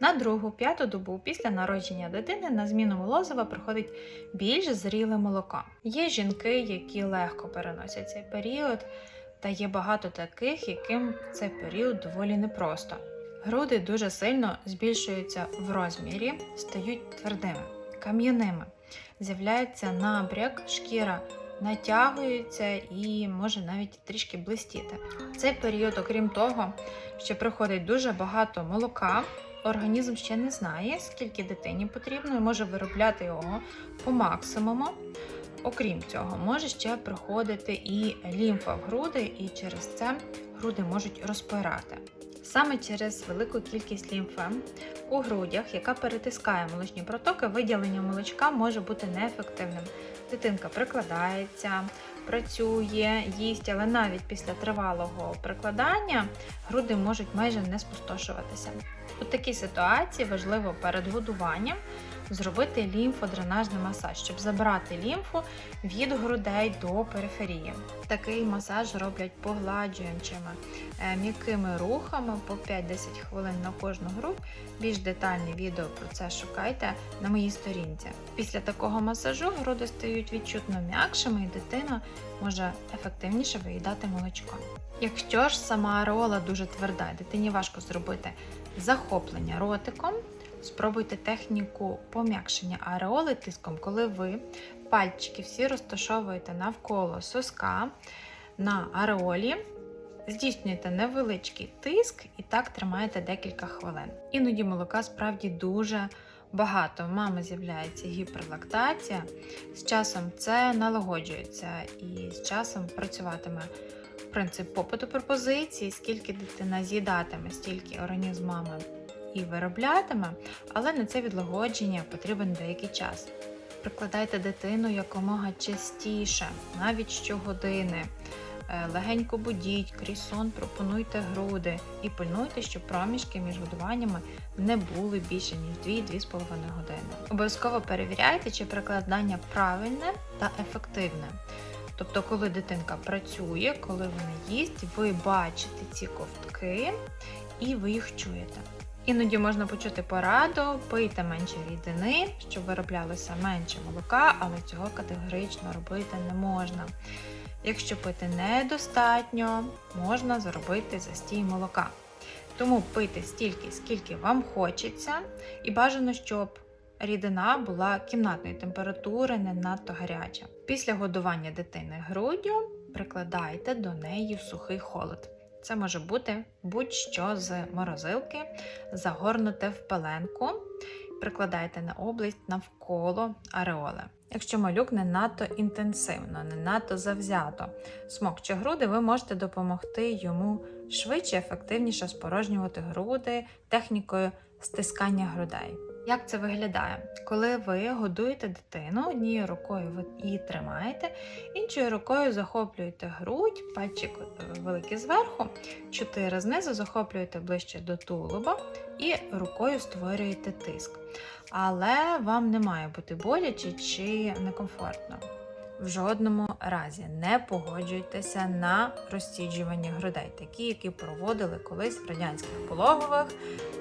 На другу п'яту добу після народження дитини на зміну молозива приходить більш зріле молоко. Є жінки, які легко переносять цей період, та є багато таких, яким цей період доволі непросто. Груди дуже сильно збільшуються в розмірі, стають твердими, кам'яними. З'являється набряк, шкіра натягується і може навіть трішки блистіти. Цей період, окрім того, що приходить дуже багато молока, організм ще не знає, скільки дитині потрібно, і може виробляти його по максимуму. Окрім цього, може ще приходити і лімфа в груди, і через це груди можуть розпирати. Саме через велику кількість лімфи у грудях, яка перетискає молочні протоки, виділення молочка може бути неефективним. Дитинка прикладається, працює, їсть, але навіть після тривалого прикладання груди можуть майже не спустошуватися. У такій ситуації важливо перед годуванням зробити лімфодренажний масаж, щоб забрати лімфу від грудей до периферії. Такий масаж роблять погладжуючими е, м'якими рухами по 5-10 хвилин на кожну грудь. Більш детальне відео про це шукайте на моїй сторінці. Після такого масажу груди стають відчутно м'якшими, і дитина може ефективніше виїдати молочко. Якщо ж сама ареола дуже тверда, дитині важко зробити захоплення ротиком, спробуйте техніку пом'якшення ареоли тиском, коли ви пальчики всі розташовуєте навколо соска на ареолі. Здійснюєте невеличкий тиск і так тримаєте декілька хвилин. Іноді молока справді дуже багато. Мами з'являється гіперлактація. З часом це налагоджується і з часом працюватиме принцип попиту пропозиції, скільки дитина з'їдатиме, стільки організм мами і вироблятиме, але на це відлагодження потрібен деякий час. Прикладайте дитину якомога частіше, навіть щогодини. Е, Легенько будіть, крізь сон пропонуйте груди і пильнуйте, щоб проміжки між годуваннями не були більше ніж 2-2,5 години. Обов'язково перевіряйте, чи прикладання правильне та ефективне. Тобто, коли дитинка працює, коли вона їсть, ви бачите ці ковтки і ви їх чуєте. Іноді можна почути пораду, пийте менше рідини, щоб вироблялося менше молока, але цього категорично робити не можна. Якщо пити недостатньо, можна зробити застій молока. Тому пийте стільки, скільки вам хочеться, і бажано, щоб рідина була кімнатної температури, не надто гаряча. Після годування дитини груддю прикладайте до неї сухий холод. Це може бути будь-що з морозилки, загорнуте в пеленку, прикладайте на область навколо ареоли. Якщо малюк не надто інтенсивно, не надто завзято смокче груди, ви можете допомогти йому швидше, ефективніше спорожнювати груди технікою стискання грудей. Як це виглядає? Коли ви годуєте дитину, однією рукою ви її тримаєте, іншою рукою захоплюєте грудь, пальчик е, великий зверху, чотири знизу захоплюєте ближче до тулуба і рукою створюєте тиск. Але вам не має бути боляче чи некомфортно. В жодному разі не погоджуйтеся на розсіджування грудей, такі, які проводили колись в радянських пологових,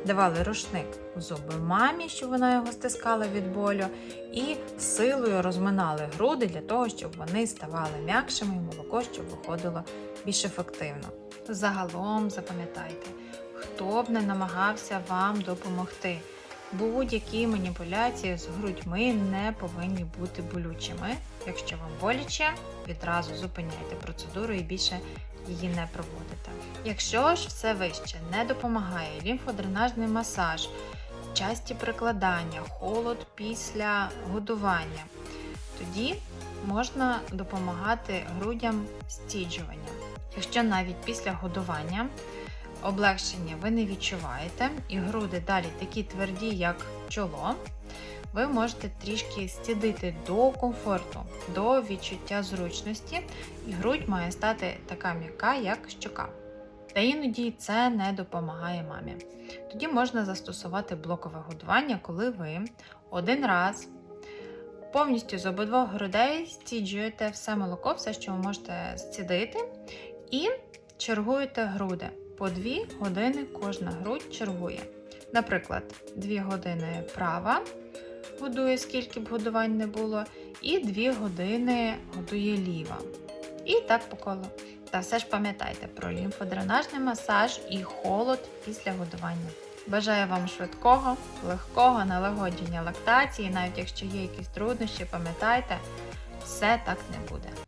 давали рушник у зуби мамі, щоб вона його стискала від болю, і силою розминали груди для того, щоб вони ставали м'якшими і молоко, щоб виходило більш ефективно. Загалом запам'ятайте, хто б не намагався вам допомогти. Будь-які маніпуляції з грудьми не повинні бути болючими. Якщо вам боляче, відразу зупиняйте процедуру і більше її не проводите. Якщо ж все вище не допомагає лімфодренажний масаж, часті прикладання, холод після годування, тоді можна допомагати грудям стіджуванням. Якщо навіть після годування облегшення ви не відчуваєте, і груди далі такі тверді, як чоло, ви можете трішки стідити до комфорту, до відчуття зручності, і грудь має стати така м'яка, як щока. Та іноді це не допомагає мамі. Тоді можна застосувати блокове годування, коли ви один раз повністю з обидвох грудей стіджуєте все молоко, все, що ви можете зцідити, і чергуєте груди. По 2 години кожна грудь чергує. Наприклад, 2 години права годує, скільки б годувань не було, і 2 години годує ліва. І так по колу. Та все ж пам'ятайте про лімфодренажний масаж і холод після годування. Бажаю вам швидкого, легкого налагодження лактації, навіть якщо є якісь труднощі, пам'ятайте, все так не буде.